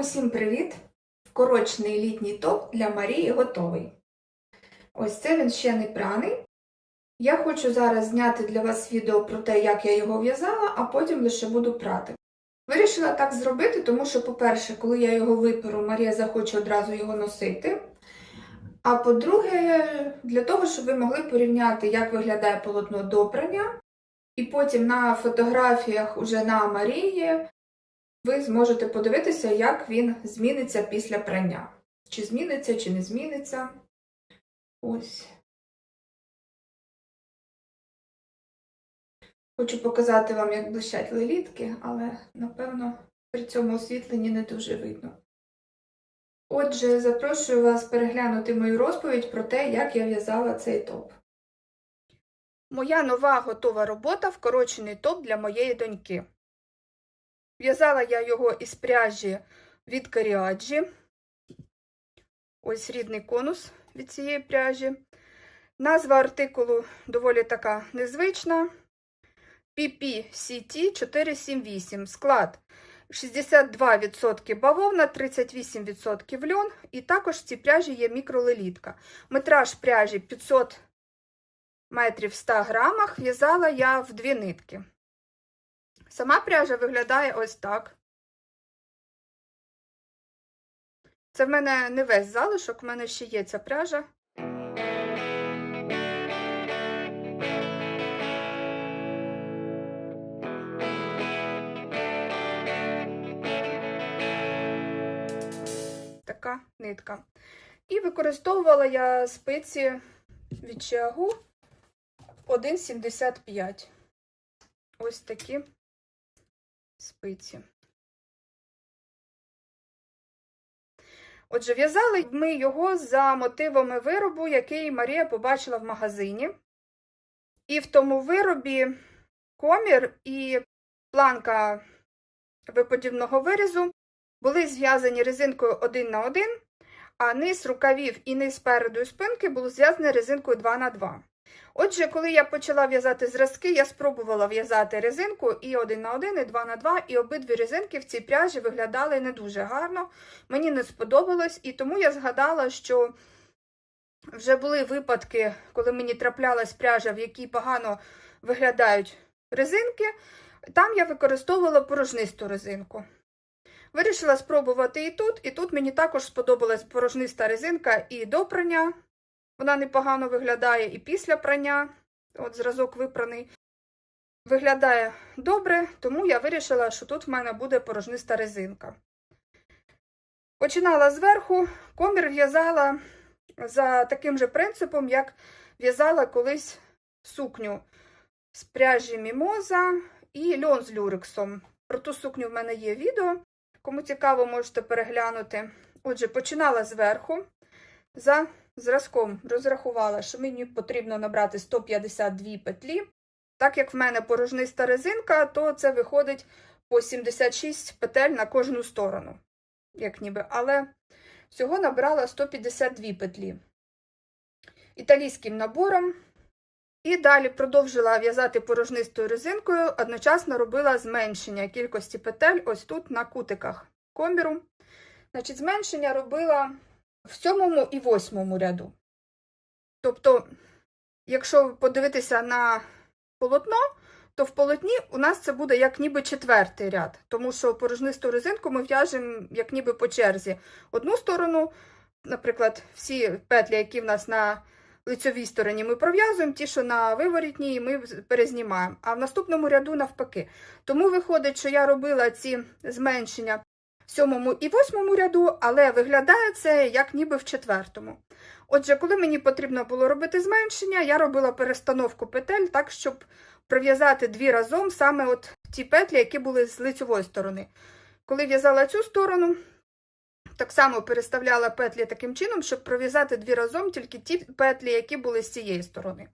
Усім привіт! Вкорочений літній топ для Марії готовий. Ось це він ще не праний. Я хочу зараз зняти для вас відео про те, як я його в'язала, а потім лише буду прати. Вирішила так зробити, тому що, по-перше, коли я його виперу, Марія захоче одразу його носити. А по-друге, для того, щоб ви могли порівняти, як виглядає полотно до і потім на фотографіях уже на Марії ви зможете подивитися, як він зміниться після прання. Чи зміниться, чи не зміниться. Ось. Хочу показати вам, як блищать лелітки, але, напевно, при цьому освітленні не дуже видно. Отже, запрошую вас переглянути мою розповідь про те, як я в'язала цей топ. Моя нова готова робота вкорочений топ для моєї доньки. В'язала я його із пряжі від Каріаджі. Ось рідний конус від цієї пряжі. Назва артикулу доволі така незвична. PPCT 478. Склад 62% бавовна, 38% льон. І також в цій пряжі є мікролелітка. Метраж пряжі 500 метрів в 100 грамах. В'язала я в дві нитки. Сама пряжа виглядає ось так. Це в мене не весь залишок, в мене ще є ця пряжа. Така нитка. І використовувала я спиці від Чиагу 1,75. Ось такі спиці. Отже, в'язали ми його за мотивами виробу, який Марія побачила в магазині. І в тому виробі комір і планка виподібного вирізу були зв'язані резинкою 1 на 1, а низ рукавів і низ переду і спинки було зв'язані резинкою 2 на 2. Отже, коли я почала в'язати зразки, я спробувала в'язати резинку і 1 на 1, і 2 на 2, і обидві резинки в цій пряжі виглядали не дуже гарно. Мені не сподобалось, і тому я згадала, що вже були випадки, коли мені траплялась пряжа, в якій погано виглядають резинки. Там я використовувала порожнисту резинку. Вирішила спробувати і тут, і тут мені також сподобалась порожниста резинка і до прання. Вона непогано виглядає і після прання, от зразок випраний. Виглядає добре, тому я вирішила, що тут в мене буде порожниста резинка. Починала зверху, комір в'язала за таким же принципом, як в'язала колись сукню з пряжі мімоза і льон з люрексом. Про ту сукню в мене є відео. Кому цікаво, можете переглянути. Отже, починала зверху. За зразком розрахувала, що мені потрібно набрати 152 петлі. Так як в мене порожниста резинка, то це виходить по 76 петель на кожну сторону. Як ніби, але всього набрала 152 петлі італійським набором. І далі продовжила в'язати порожнистою резинкою, одночасно робила зменшення кількості петель ось тут на кутиках коміру. Значить, зменшення робила в сьомому і восьмому ряду. Тобто, якщо подивитися на полотно, то в полотні у нас це буде як ніби четвертий ряд, тому що порожнисту резинку ми в'яжемо як ніби по черзі. Одну сторону, наприклад, всі петлі, які в нас на лицьовій стороні, ми пров'язуємо, ті, що на виворітній, ми перезнімаємо, а в наступному ряду навпаки. Тому виходить, що я робила ці зменшення сьомому і восьмому ряду, але виглядає це як ніби в четвертому. Отже, коли мені потрібно було робити зменшення, я робила перестановку петель так, щоб пров'язати дві разом саме от ті петлі, які були з лицьової сторони. Коли в'язала цю сторону, так само переставляла петлі таким чином, щоб пров'язати дві разом тільки ті петлі, які були з цієї сторони.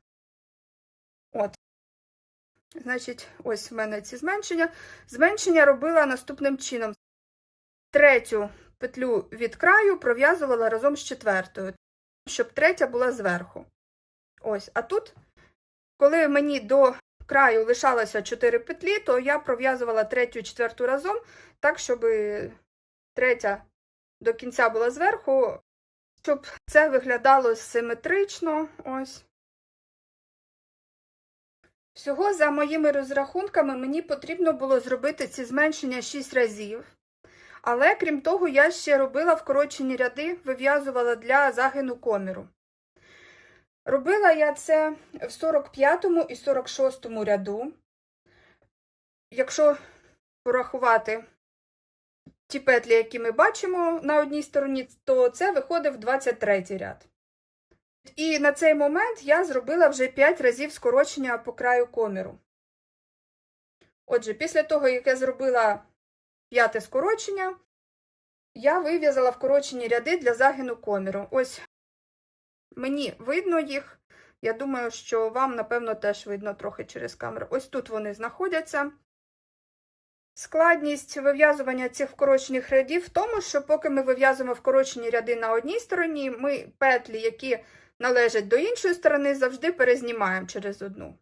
От. Значить, ось в мене ці зменшення. Зменшення робила наступним чином третю петлю від краю пров'язувала разом з четвертою, щоб третя була зверху. Ось, а тут, коли мені до краю лишалося 4 петлі, то я пров'язувала третю і четверту разом, так, щоб третя до кінця була зверху, щоб це виглядало симетрично. Ось. Всього, за моїми розрахунками, мені потрібно було зробити ці зменшення 6 разів. Але, крім того, я ще робила вкорочені ряди, вив'язувала для загину коміру. Робила я це в 45 і 46 ряду. Якщо порахувати ті петлі, які ми бачимо на одній стороні, то це виходив 23 ряд. І на цей момент я зробила вже 5 разів скорочення по краю коміру. Отже, після того, як я зробила п'яте скорочення, я вив'язала вкорочені ряди для загину коміру. Ось мені видно їх. Я думаю, що вам, напевно, теж видно трохи через камеру. Ось тут вони знаходяться. Складність вив'язування цих вкорочених рядів в тому, що поки ми вив'язуємо вкорочені ряди на одній стороні, ми петлі, які належать до іншої сторони, завжди перезнімаємо через одну.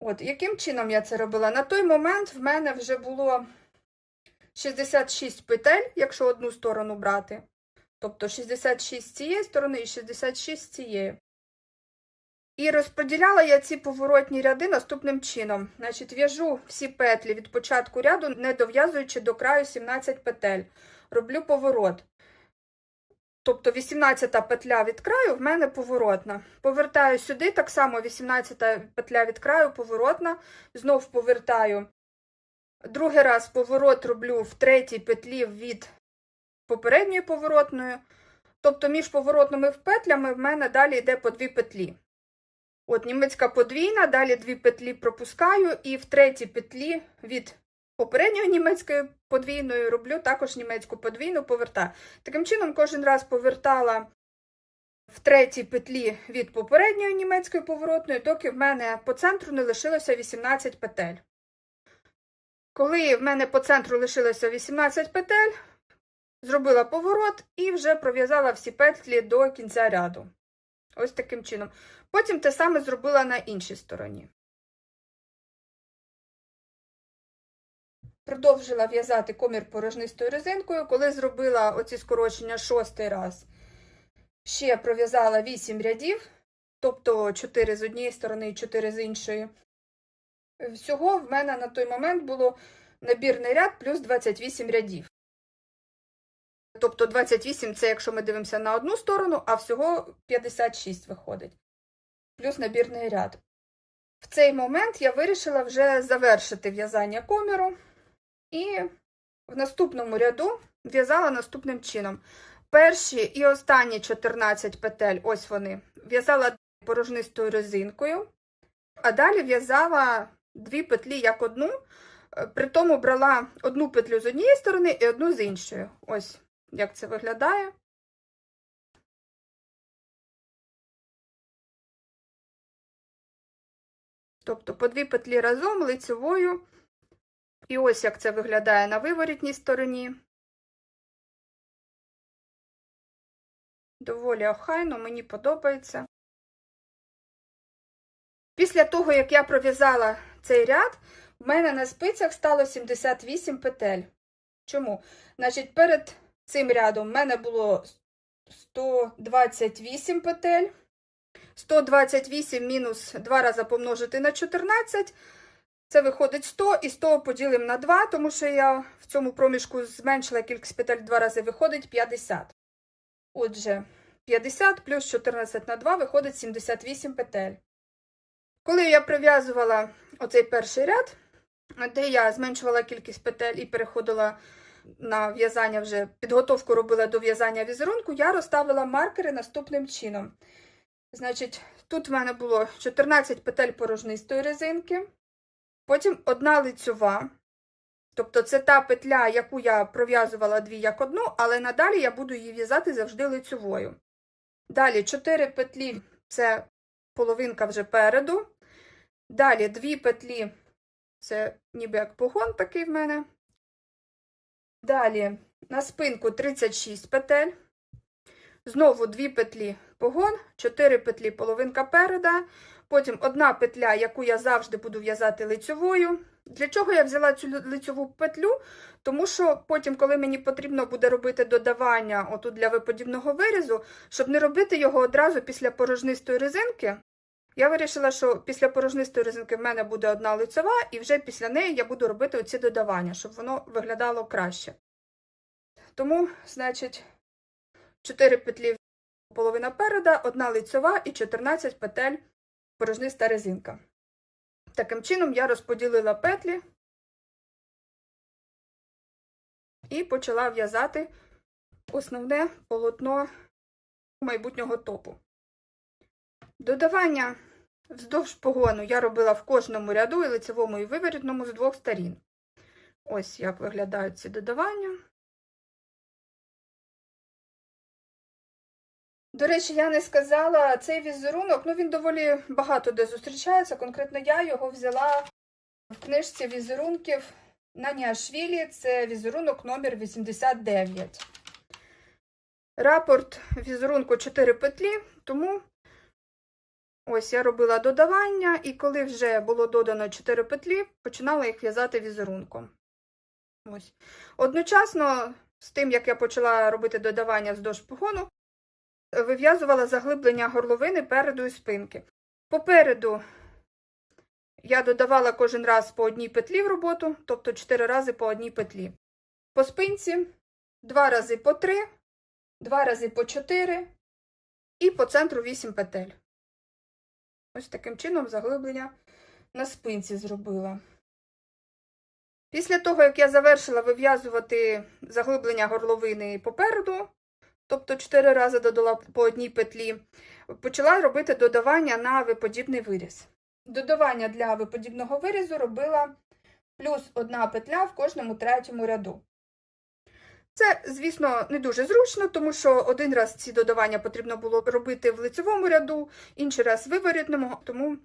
От, яким чином я це робила? На той момент в мене вже було 66 петель, якщо одну сторону брати. Тобто 66 з цієї сторони і 66 з цієї. І розподіляла я ці поворотні ряди наступним чином. Значить, в'яжу всі петлі від початку ряду, не дов'язуючи до краю 17 петель. Роблю поворот. Тобто 18 петля від краю в мене поворотна. Повертаю сюди, так само 18 петля від краю поворотна. Знов повертаю. Другий раз поворот роблю в третій петлі від попередньої поворотної. Тобто між поворотними петлями в мене далі йде по дві петлі. От німецька подвійна, далі дві петлі пропускаю, і в третій петлі від попередньої німецької подвійної роблю також німецьку подвійну повертаю. Таким чином, кожен раз повертала в третій петлі від попередньої німецької поворотної, доки в мене по центру не лишилося 18 петель. Коли в мене по центру лишилося 18 петель, зробила поворот і вже пров'язала всі петлі до кінця ряду. Ось таким чином. Потім те саме зробила на іншій стороні. Продовжила в'язати комір порожнистою резинкою. Коли зробила оці скорочення шостий раз, ще пров'язала 8 рядів, тобто 4 з однієї сторони і 4 з іншої. Всього в мене на той момент було набірний ряд плюс 28 рядів. Тобто 28 це якщо ми дивимося на одну сторону, а всього 56 виходить. Плюс набірний ряд. В цей момент я вирішила вже завершити в'язання коміру. І в наступному ряду в'язала наступним чином. Перші і останні 14 петель, ось вони, в'язала порожнистою резинкою, а далі в'язала дві петлі як одну, при тому брала одну петлю з однієї сторони і одну з іншої. Ось як це виглядає. Тобто по дві петлі разом лицевою. І ось як це виглядає на виворітній стороні. Доволі охайно, мені подобається. Після того, як я пров'язала цей ряд, в мене на спицях стало 78 петель. Чому? Значить, перед цим рядом в мене було 128 петель. 128 мінус 2 рази помножити на 14. Це виходить 100 і 100 поділимо на 2, тому що я в цьому проміжку зменшила кількість петель 2 рази, виходить 50. Отже, 50 плюс 14 на 2 виходить 78 петель. Коли я прив'язувала оцей перший ряд, де я зменшувала кількість петель і переходила на в'язання вже підготовку робила до в'язання візерунку, я розставила маркери наступним чином. Значить, тут в мене було 14 петель порожнистої резинки, потім одна лицьова. Тобто це та петля, яку я пров'язувала дві як одну, але надалі я буду її в'язати завжди лицьовою. Далі 4 петлі це половинка вже переду. Далі 2 петлі це ніби як погон такий в мене. Далі на спинку 36 петель. Знову 2 петлі погон, 4 петлі половинка переда, Потім одна петля, яку я завжди буду в'язати лицьовою. Для чого я взяла цю лицьову петлю? Тому що потім, коли мені потрібно буде робити додавання отут для виподібного вирізу, щоб не робити його одразу після порожнистої резинки, я вирішила, що після порожнистої резинки в мене буде одна лицьова, і вже після неї я буду робити оці додавання, щоб воно виглядало краще. Тому, значить, 4 петлі половина переда, одна лицьова і 14 петель порожниста резинка. Таким чином я розподілила петлі і почала в'язати основне полотно майбутнього топу. Додавання вздовж погону я робила в кожному ряду, і лицевому, і виворітному з двох сторін. Ось як виглядають ці додавання. До речі, я не сказала, цей візерунок, ну він доволі багато де зустрічається. Конкретно я його взяла в книжці візерунків на Ніашвілі. Це візерунок номер 89. Рапорт візерунку 4 петлі, тому ось я робила додавання, і коли вже було додано 4 петлі, починала їх в'язати візерунком. Ось. Одночасно з тим, як я почала робити додавання вздовж погону, вив'язувала заглиблення горловини переду і спинки. Попереду я додавала кожен раз по одній петлі в роботу, тобто 4 рази по одній петлі. По спинці 2 рази по 3, 2 рази по 4 і по центру 8 петель. Ось таким чином заглиблення на спинці зробила. Після того, як я завершила вив'язувати заглиблення горловини попереду, тобто 4 рази додала по одній петлі, почала робити додавання на виподібний виріз. Додавання для виподібного вирізу робила плюс одна петля в кожному третьому ряду. Це, звісно, не дуже зручно, тому що один раз ці додавання потрібно було робити в лицевому ряду, інший раз в виворітному, тому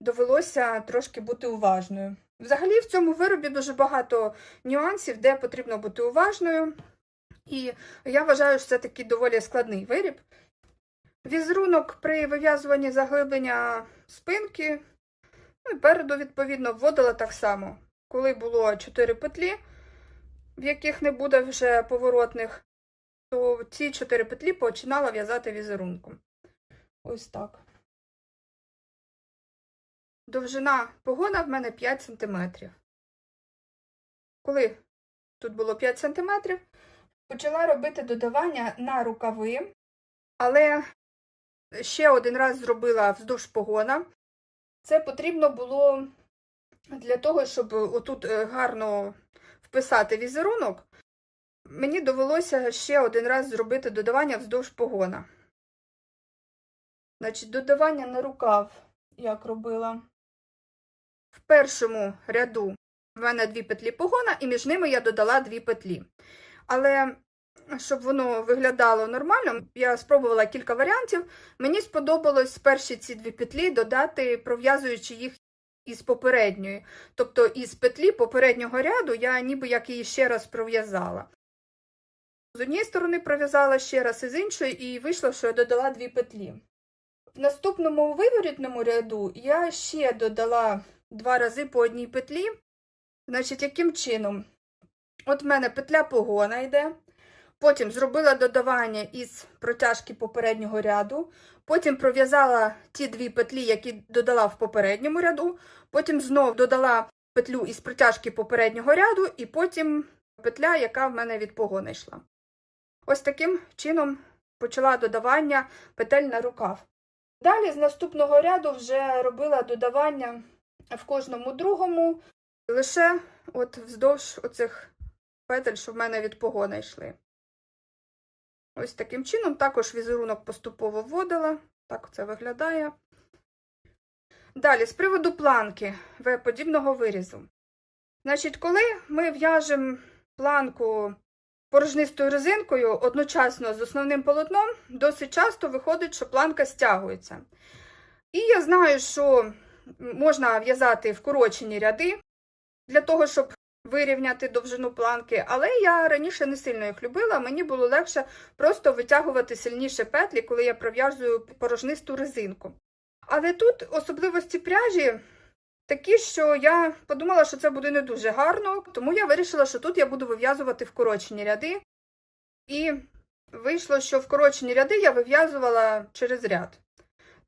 довелося трошки бути уважною. Взагалі, в цьому виробі дуже багато нюансів, де потрібно бути уважною. І я вважаю, що це такий доволі складний виріб. Візерунок при вив'язуванні заглиблення спинки, ну і переду, відповідно, вводила так само. Коли було 4 петлі, в яких не буде вже поворотних, то ці 4 петлі починала в'язати візерунком. Ось так. Довжина погона в мене 5 см. Коли тут було 5 см, почала робити додавання на рукави, але ще один раз зробила вздовж погона. Це потрібно було для того, щоб отут е, гарно вписати візерунок. Мені довелося ще один раз зробити додавання вздовж погона. Значить, додавання на рукав, як робила. В першому ряду в мене дві петлі погона, і між ними я додала дві петлі. Але щоб воно виглядало нормально, я спробувала кілька варіантів. Мені сподобалось перші ці дві петлі додати, пров'язуючи їх із попередньої. Тобто із петлі попереднього ряду я ніби як її ще раз пров'язала. З однієї сторони пров'язала ще раз, і з іншої, і вийшло, що я додала дві петлі. В наступному виворітному ряду я ще додала два рази по одній петлі. Значить, яким чином? От в мене петля погона йде. Потім зробила додавання із протяжки попереднього ряду, потім пров'язала ті дві петлі, які додала в попередньому ряду, потім знов додала петлю із протяжки попереднього ряду, і потім петля, яка в мене від погона йшла. Ось таким чином почала додавання петель на рукав. Далі з наступного ряду вже робила додавання в кожному другому, лише от вздовж оцих петель, що в мене від погона йшли. Ось таким чином також візерунок поступово вводила. Так це виглядає. Далі, з приводу планки подібного вирізу. Значить, коли ми в'яжемо планку порожнистою резинкою одночасно з основним полотном, досить часто виходить, що планка стягується. І я знаю, що можна в'язати вкорочені ряди для того, щоб вирівняти довжину планки, але я раніше не сильно їх любила, мені було легше просто витягувати сильніше петлі, коли я пров'язую порожнисту резинку. Але тут особливості пряжі такі, що я подумала, що це буде не дуже гарно, тому я вирішила, що тут я буду вив'язувати вкорочені ряди. І вийшло, що вкорочені ряди я вив'язувала через ряд.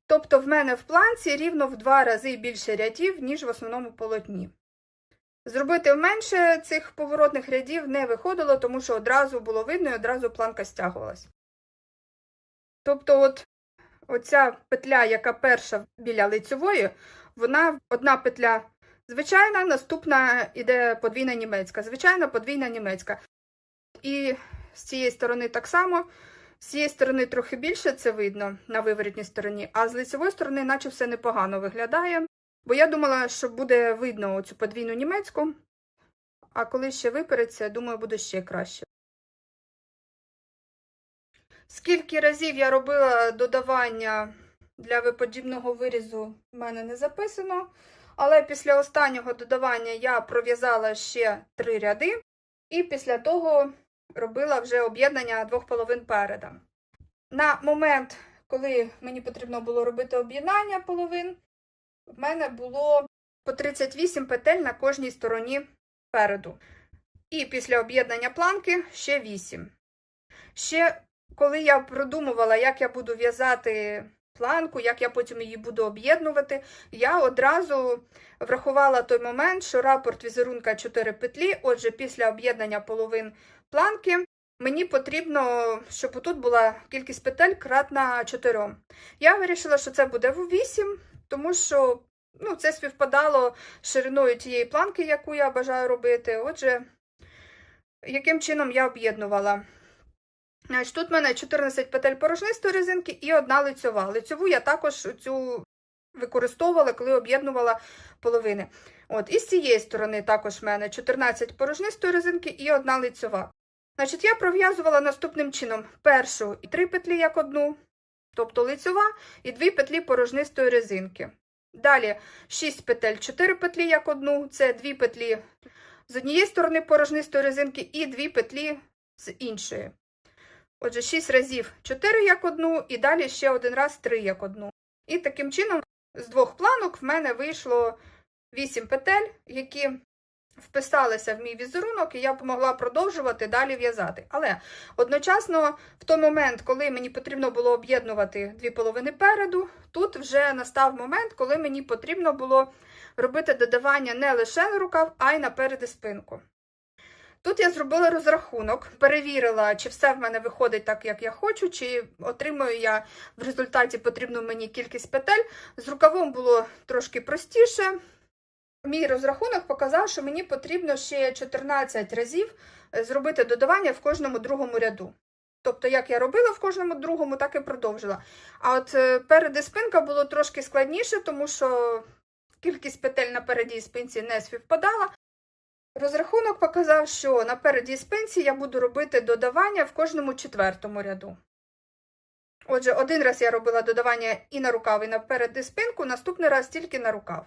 Тобто в мене в планці рівно в два рази більше рядів, ніж в основному полотні. Зробити менше цих поворотних рядів не виходило, тому що одразу було видно і одразу планка стягувалась. Тобто, от оця петля, яка перша біля лицьової, вона одна петля звичайна, наступна іде подвійна німецька. Звичайна подвійна німецька. І з цієї сторони так само. З цієї сторони трохи більше це видно на виворітній стороні, а з лицевої сторони, наче все непогано виглядає. Бо я думала, що буде видно оцю подвійну німецьку, а коли ще випереться, думаю, буде ще краще. Скільки разів я робила додавання для виподібного вирізу, в мене не записано. Але після останнього додавання я пров'язала ще три ряди, і після того робила вже об'єднання двох половин переда. На момент, коли мені потрібно було робити об'єднання половин, в мене було по 38 петель на кожній стороні переду. І після об'єднання планки ще 8. Ще коли я продумувала, як я буду в'язати планку, як я потім її буду об'єднувати, я одразу врахувала той момент, що рапорт візерунка 4 петлі, отже, після об'єднання половин планки, мені потрібно, щоб тут була кількість петель кратна 4. Я вирішила, що це буде в 8, тому що ну, це співпадало з шириною тієї планки, яку я бажаю робити. Отже, яким чином я об'єднувала. Значить, Тут в мене 14 петель порожнистої резинки і одна лицьова. Лицьову я також цю використовувала, коли об'єднувала половини. От, І з цієї сторони також в мене 14 порожнистої резинки і одна лицьова. Значить, Я пров'язувала наступним чином першу і три петлі як одну, тобто лицьова, і дві петлі порожнистої резинки. Далі 6 петель, 4 петлі як одну, це дві петлі з однієї сторони порожнистої резинки і дві петлі з іншої. Отже, 6 разів 4 як одну, і далі ще один раз 3 як одну. І таким чином, з двох планок в мене вийшло 8 петель, які вписалися в мій візерунок, і я могла продовжувати далі в'язати. Але одночасно, в той момент, коли мені потрібно було об'єднувати дві половини переду, тут вже настав момент, коли мені потрібно було робити додавання не лише на рукав, а й наперед і спинку. Тут я зробила розрахунок, перевірила, чи все в мене виходить так, як я хочу, чи отримую я в результаті потрібну мені кількість петель. З рукавом було трошки простіше. Мій розрахунок показав, що мені потрібно ще 14 разів зробити додавання в кожному другому ряду. Тобто, як я робила в кожному другому, так і продовжила. А от е, перед і спинка було трошки складніше, тому що кількість петель на переді і спинці не співпадала. Розрахунок показав, що на переді спинці я буду робити додавання в кожному четвертому ряду. Отже, один раз я робила додавання і на рукав, і на перед спинку, наступний раз тільки на рукав.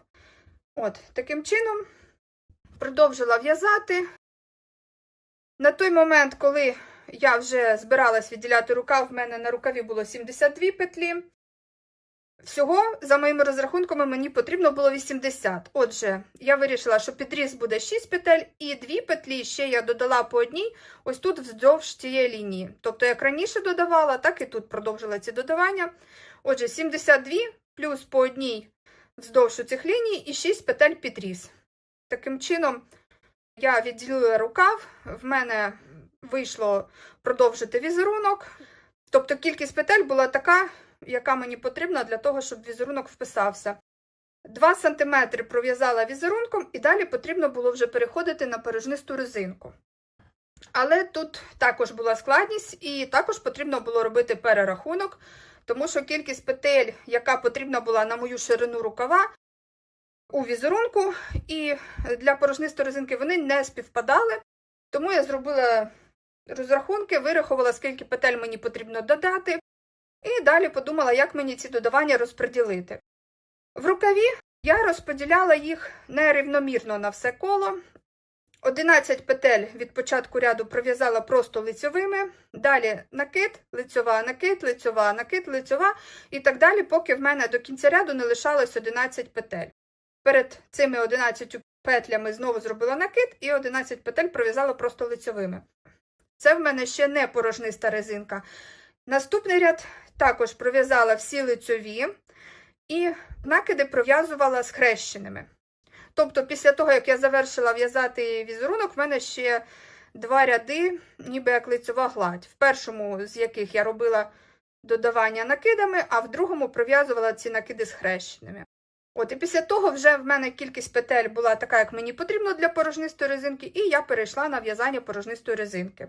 От, таким чином продовжила в'язати. На той момент, коли я вже збиралась відділяти рукав, в мене на рукаві було 72 петлі. Всього, за моїми розрахунками, мені потрібно було 80. Отже, я вирішила, що підріз буде 6 петель, і 2 петлі ще я додала по одній, ось тут вздовж цієї лінії. Тобто, як раніше додавала, так і тут продовжила ці додавання. Отже, 72 плюс по одній вздовж цих ліній і 6 петель підріз. Таким чином, я відділила рукав, в мене вийшло продовжити візерунок. Тобто кількість петель була така, яка мені потрібна для того, щоб візерунок вписався. 2 см пров'язала візерунком, і далі потрібно було вже переходити на порожнисту резинку. Але тут також була складність, і також потрібно було робити перерахунок, тому що кількість петель, яка потрібна була на мою ширину рукава, у візерунку, і для порожнистої резинки вони не співпадали. Тому я зробила розрахунки, вирахувала, скільки петель мені потрібно додати, і далі подумала, як мені ці додавання розподілити. В рукаві я розподіляла їх нерівномірно на все коло. 11 петель від початку ряду пров'язала просто лицьовими, далі накид, лицьова, накид, лицьова, накид, лицьова і так далі, поки в мене до кінця ряду не лишалось 11 петель. Перед цими 11 петлями знову зробила накид і 11 петель пров'язала просто лицьовими. Це в мене ще не порожниста резинка. Наступний ряд також пров'язала всі лицьові і накиди пров'язувала схрещеними. Тобто, після того, як я завершила в'язати візерунок, в мене ще два ряди, ніби як лицьова гладь. В першому з яких я робила додавання накидами, а в другому пров'язувала ці накиди схрещеними. От, і після того вже в мене кількість петель була така, як мені потрібно для порожнистої резинки, і я перейшла на в'язання порожнистої резинки.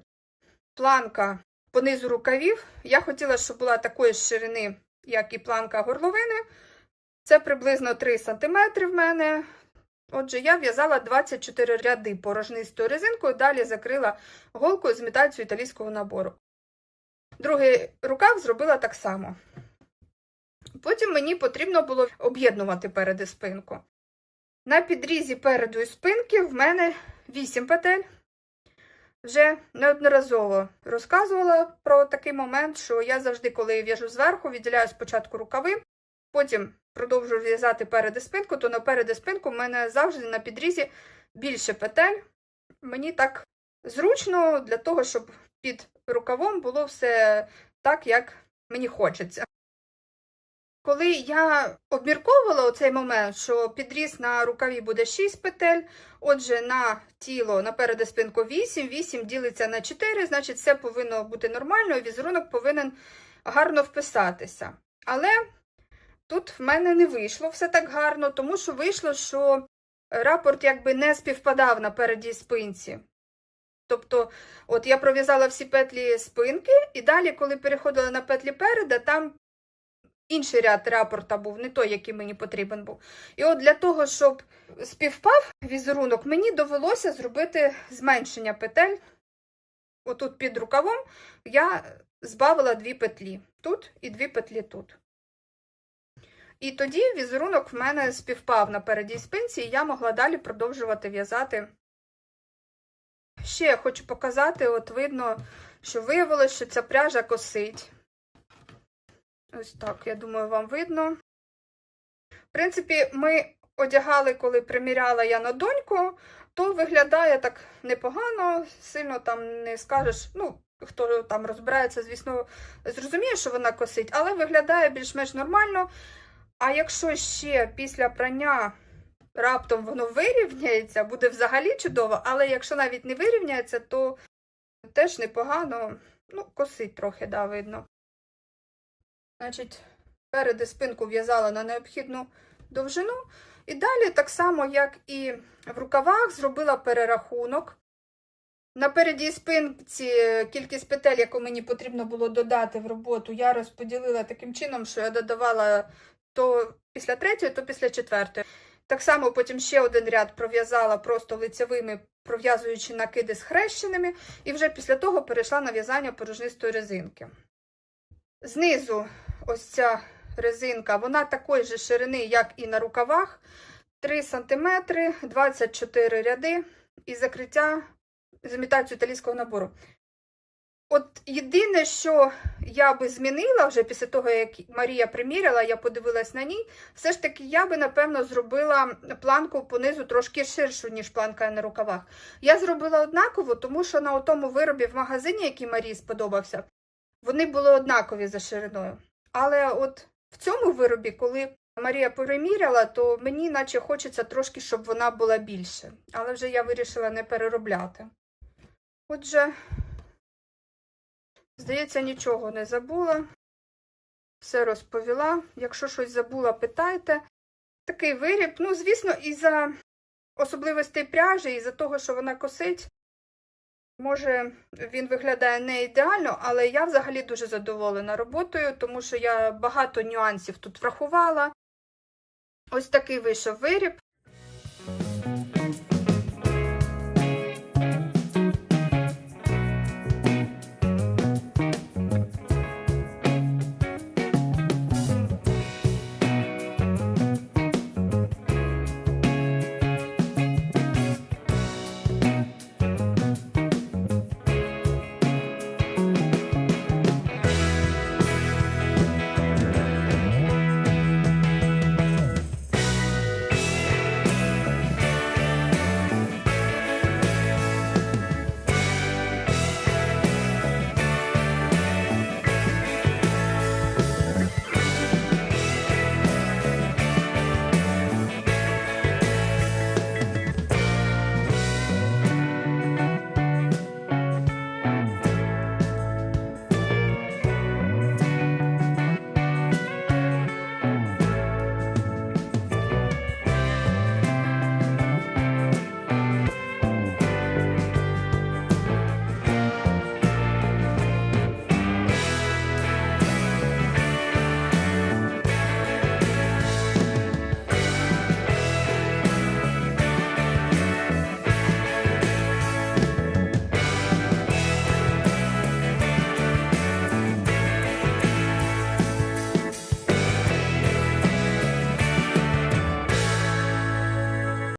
Планка по низу рукавів. Я хотіла, щоб була такої ширини, як і планка горловини. Це приблизно 3 см в мене. Отже, я в'язала 24 ряди порожнистою резинкою, далі закрила голкою з імітацією італійського набору. Другий рукав зробила так само. Потім мені потрібно було об'єднувати перед і спинку. На підрізі переду і спинки в мене 8 петель. Вже неодноразово розказувала про такий момент, що я завжди, коли в'яжу зверху, відділяю спочатку рукави, потім продовжую в'язати перед спинку, то на перед спинку в мене завжди на підрізі більше петель. Мені так зручно для того, щоб під рукавом було все так, як мені хочеться. Коли я обмірковувала оцей момент, що підріз на рукаві буде 6 петель, отже, на тіло наперед і спинку 8, 8 ділиться на 4, значить, все повинно бути нормально, і візерунок повинен гарно вписатися. Але тут в мене не вийшло все так гарно, тому що вийшло, що рапорт якби не співпадав на переді спинці. Тобто, от я пров'язала всі петлі спинки, і далі, коли переходила на петлі переда, там інший ряд рапорта був, не той, який мені потрібен був. І от для того, щоб співпав візерунок, мені довелося зробити зменшення петель. Отут під рукавом я збавила дві петлі тут і дві петлі тут. І тоді візерунок в мене співпав на передній спинці, і я могла далі продовжувати в'язати. Ще я хочу показати, от видно, що виявилось, що ця пряжа косить. Ось так, я думаю, вам видно. В принципі, ми одягали, коли приміряла я на доньку, то виглядає так непогано, сильно там не скажеш. Ну, хто там розбирається, звісно, зрозуміє, що вона косить, але виглядає більш-менш нормально. А якщо ще після прання раптом воно вирівняється, буде взагалі чудово, але якщо навіть не вирівняється, то теж непогано, ну, косить трохи, да, видно. Значить, перед і спинку в'язала на необхідну довжину. І далі, так само, як і в рукавах, зробила перерахунок. На переді спинці кількість петель, яку мені потрібно було додати в роботу, я розподілила таким чином, що я додавала то після третьої, то після четвертої. Так само потім ще один ряд пров'язала просто лицевими, пров'язуючи накиди з хрещеними, і вже після того перейшла на в'язання порожнистої резинки. Знизу ось ця резинка, вона такої ж ширини, як і на рукавах. 3 см, 24 ряди і закриття з імітацією італійського набору. От єдине, що я би змінила вже після того, як Марія приміряла, я подивилась на ній, все ж таки я би, напевно, зробила планку понизу трошки ширшу, ніж планка на рукавах. Я зробила однаково, тому що на тому виробі в магазині, який Марії сподобався, вони були однакові за шириною. Але от в цьому виробі, коли Марія переміряла, то мені наче хочеться трошки, щоб вона була більше. Але вже я вирішила не переробляти. Отже, здається, нічого не забула. Все розповіла. Якщо щось забула, питайте. Такий виріб, ну, звісно, і за особливостей пряжі, і за того, що вона косить. Може, він виглядає не ідеально, але я взагалі дуже задоволена роботою, тому що я багато нюансів тут врахувала. Ось такий вийшов виріб.